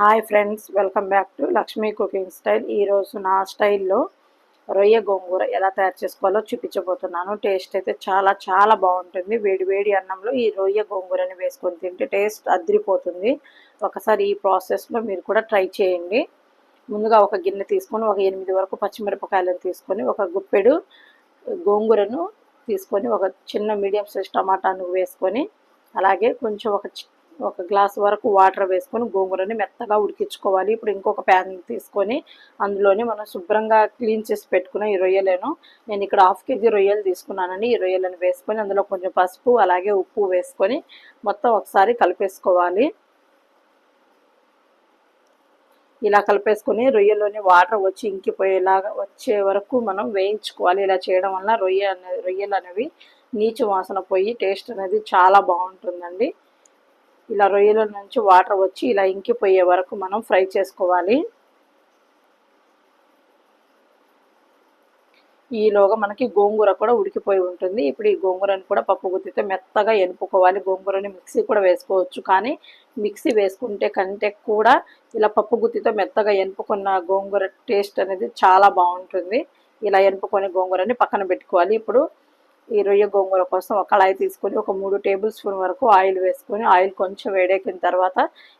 Hi friends welcome back to Lakshmi cooking style ఈరోజు నా స్టైల్లో రొయ్య గోంగూర ఎలా తయారు చేసుకోవాలో చూపించబోతున్నాను. టేస్ట్ అయితే చాలా చాలా బాగుంటుంది. వేడి వేడి అన్నంలో ఈ రొయ్య గోంగూరని వేసుకొని తింటే టేస్ట్ అదిరిపోతుంది. ఒకసారి ఈ ప్రాసెస్లో మీరు కూడా ట్రై చేయండి. ముందుగా ఒక గిన్నె తీసుకొని ఒక ఎనిమిది వరకు పచ్చిమిరపకాయలను తీసుకొని ఒక గుప్పెడు గోంగూరను తీసుకొని ఒక చిన్న మీడియం సైజ్ టమాటాను వేసుకొని అలాగే కొంచెం ఒక ఒక గ్లాస్ వరకు వాటర్ వేసుకొని గోంగూరని మెత్తగా ఉడికించుకోవాలి. ఇప్పుడు ఇంకొక ప్యాన్ తీసుకొని అందులోని మనం శుభ్రంగా క్లీన్ చేసి పెట్టుకున్న ఈ రొయ్యలను నేను ఇక్కడ హాఫ్ కేజీ రొయ్యలు తీసుకున్నానని ఈ రొయ్యలను వేసుకొని అందులో కొంచెం పసుపు అలాగే ఉప్పు వేసుకొని మొత్తం ఒకసారి కలిపేసుకోవాలి. ఇలా కలిపేసుకొని రొయ్యలోని వాటర్ వచ్చి ఇంకిపోయేలాగా వచ్చే వరకు మనం వేయించుకోవాలి. ఇలా చేయడం వల్ల రొయ్య రొయ్యలు అనేవి నీచు వాసన పోయి టేస్ట్ అనేది చాలా బాగుంటుందండి. ఇలా రొయ్యల నుంచి వాటర్ వచ్చి ఇలా ఇంకిపోయే వరకు మనం ఫ్రై చేసుకోవాలి. ఈలోగా మనకి గోంగూర కూడా ఉడికిపోయి ఉంటుంది. ఇప్పుడు ఈ గోంగూరని కూడా పప్పు గుత్తితో మెత్తగా ఎనుపుకోవాలి. గోంగూరని మిక్సీ కూడా వేసుకోవచ్చు. కానీ మిక్సీ వేసుకుంటే కంటే కూడా ఇలా పప్పు గుత్తితో మెత్తగా ఎనుపుకున్న గోంగూర టేస్ట్ అనేది చాలా బాగుంటుంది. ఇలా ఎనుపుకొని గోంగూరని పక్కన పెట్టుకోవాలి. ఇప్పుడు ఈ రొయ్య గోంగూర కోసం ఒక కళాయి తీసుకొని ఒక మూడు టేబుల్ స్పూన్ వరకు ఆయిల్ వేసుకొని ఆయిల్ కొంచెం వేడెక్కిన తర్వాత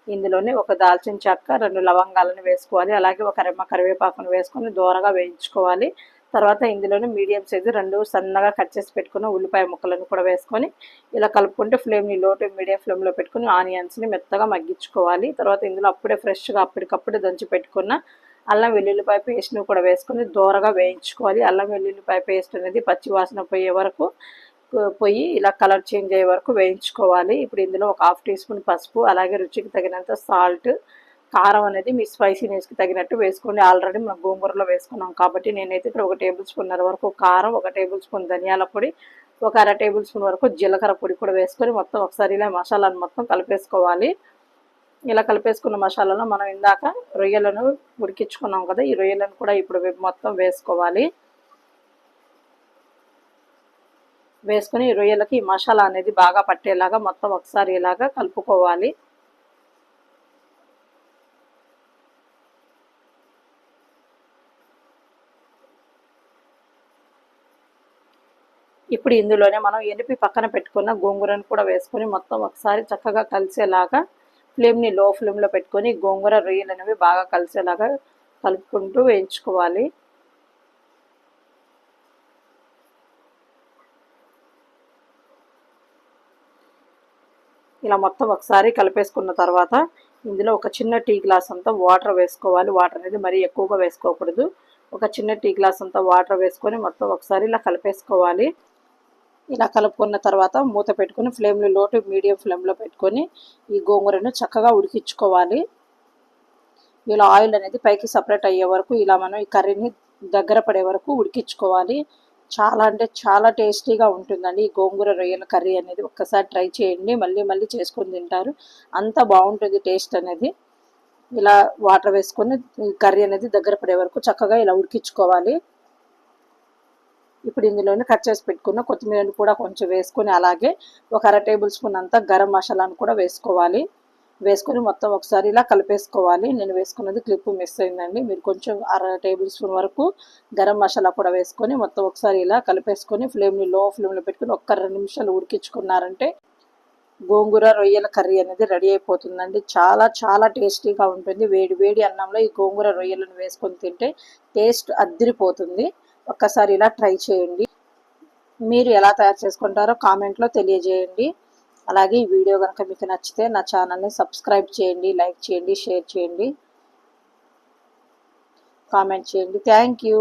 ఇందులోనే ఒక దాల్చిన చెక్క రెండు లవంగాలను వేసుకోవాలి. అలాగే ఒక రెమ్మ కరివేపాకును వేసుకొని దూరగా వేయించుకోవాలి. తర్వాత ఇందులోనే మీడియం సైజు రెండు సన్నగా కట్ చేసి పెట్టుకున్న ఉల్లిపాయ ముక్కలను కూడా వేసుకొని ఇలా కలుపుకుంటే ఫ్లేమ్ని లో టు మీడియం ఫ్లేమ్లో పెట్టుకుని ఆనియన్స్ని మెత్తగా మగ్గించుకోవాలి. తర్వాత ఇందులో అప్పుడే ఫ్రెష్గా అప్పటికప్పుడు దంచి పెట్టుకున్న అల్లం వెల్లుల్లిపాయ పేస్ట్ని కూడా వేసుకొని దూరగా వేయించుకోవాలి. అల్లం వెల్లుల్లిపాయ పేస్ట్ అనేది పచ్చివాసన పోయే వరకు పొయ్యి ఇలా కలర్ చేంజ్ అయ్యే వరకు వేయించుకోవాలి. ఇప్పుడు ఇందులో ఒక హాఫ్ టీ స్పూన్ పసుపు అలాగే రుచికి తగినంత సాల్ట్ కారం అనేది మీ స్పైసీనెస్కి తగినట్టు వేసుకోండి. ఆల్రెడీ మనం గోంగూరలో వేసుకున్నాం కాబట్టి నేనైతే ఇక్కడ ఒక టేబుల్ స్పూన్నర వరకు కారం ఒక టేబుల్ స్పూన్ ధనియాల పొడి ఒక అర టేబుల్ స్పూన్ వరకు జీలకర్ర పొడి కూడా వేసుకొని మొత్తం ఒకసారి ఇలా మసాలాను మొత్తం కలిపేసుకోవాలి. ఇలా కలిపేసుకున్న మసాలాలో మనం ఇందాక రొయ్యలను ఉడికించుకున్నాం కదా ఈ రొయ్యలను కూడా ఇప్పుడు మొత్తం వేసుకోవాలి. వేసుకొని రొయ్యలకి ఈ మసాలా అనేది బాగా పట్టేలాగా మొత్తం ఒకసారి ఇలాగా కలుపుకోవాలి. ఇప్పుడు ఇందులోనే మనం ఎనిపి పక్కన పెట్టుకున్న గోంగూరను కూడా వేసుకొని మొత్తం ఒకసారి చక్కగా కలిసేలాగా ఫ్లేమ్ని లో ఫ్లేమ్లో పెట్టుకొని గోంగూర రొయ్యలు అనేవి బాగా కలిసేలాగా కలుపుకుంటూ వేయించుకోవాలి. ఇలా మొత్తం ఒకసారి కలిపేసుకున్న తర్వాత ఇందులో ఒక చిన్న టీ గ్లాస్ అంతా వాటర్ వేసుకోవాలి. వాటర్ అనేది మరీ ఎక్కువగా వేసుకోకూడదు. ఒక చిన్న టీ గ్లాస్ అంతా వాటర్ వేసుకొని మొత్తం ఒకసారి ఇలా కలిపేసుకోవాలి. ఇలా కలుపుకున్న తర్వాత మూత పెట్టుకుని ఫ్లేమ్లో లోటు మీడియం ఫ్లేమ్లో పెట్టుకొని ఈ గోంగూరను చక్కగా ఉడికించుకోవాలి. ఇలా ఆయిల్ అనేది పైకి సపరేట్ అయ్యే వరకు ఇలా మనం ఈ కర్రీని దగ్గర పడే వరకు ఉడికించుకోవాలి. చాలా అంటే చాలా టేస్టీగా ఉంటుందండి ఈ గోంగూర రొయ్యల కర్రీ అనేది. ఒక్కసారి ట్రై చేయండి. మళ్ళీ మళ్ళీ చేసుకొని తింటారు. అంత బాగుంటుంది టేస్ట్ అనేది. ఇలా వాటర్ వేసుకొని కర్రీ అనేది దగ్గర పడే వరకు చక్కగా ఇలా ఉడికించుకోవాలి. ఇప్పుడు ఇందులోనే కట్ చేసి పెట్టుకున్న కొత్తిమీరని కూడా కొంచెం వేసుకొని అలాగే ఒక అర టేబుల్ స్పూన్ అంతా గరం మసాలాను కూడా వేసుకోవాలి. వేసుకొని మొత్తం ఒకసారి ఇలా కలిపేసుకోవాలి. నేను వేసుకున్నది క్లిప్ మిస్ అయిందండి. మీరు కొంచెం అర టేబుల్ స్పూన్ వరకు గరం మసాలా కూడా వేసుకొని మొత్తం ఒకసారి ఇలా కలిపేసుకొని ఫ్లేమ్ని లో ఫ్లేమ్లో పెట్టుకుని ఒక్క రెండు నిమిషాలు ఉడికించుకున్నారంటే గోంగూర రొయ్యల కర్రీ అనేది రెడీ అయిపోతుందండి. చాలా చాలా టేస్టీగా ఉంటుంది. వేడి వేడి అన్నంలో ఈ గోంగూర రొయ్యలను వేసుకొని తింటే టేస్ట్ అద్దిరిపోతుంది. ఒక్కసారి ఇలా ట్రై చేయండి. మీరు ఎలా తయారు చేసుకుంటారో కామెంట్లో తెలియజేయండి. అలాగే ఈ వీడియో కనుక మీకు నచ్చితే నా ఛానల్ని సబ్స్క్రైబ్ చేయండి లైక్ చేయండి షేర్ చేయండి. కామెంట్ చేయండి. Thank you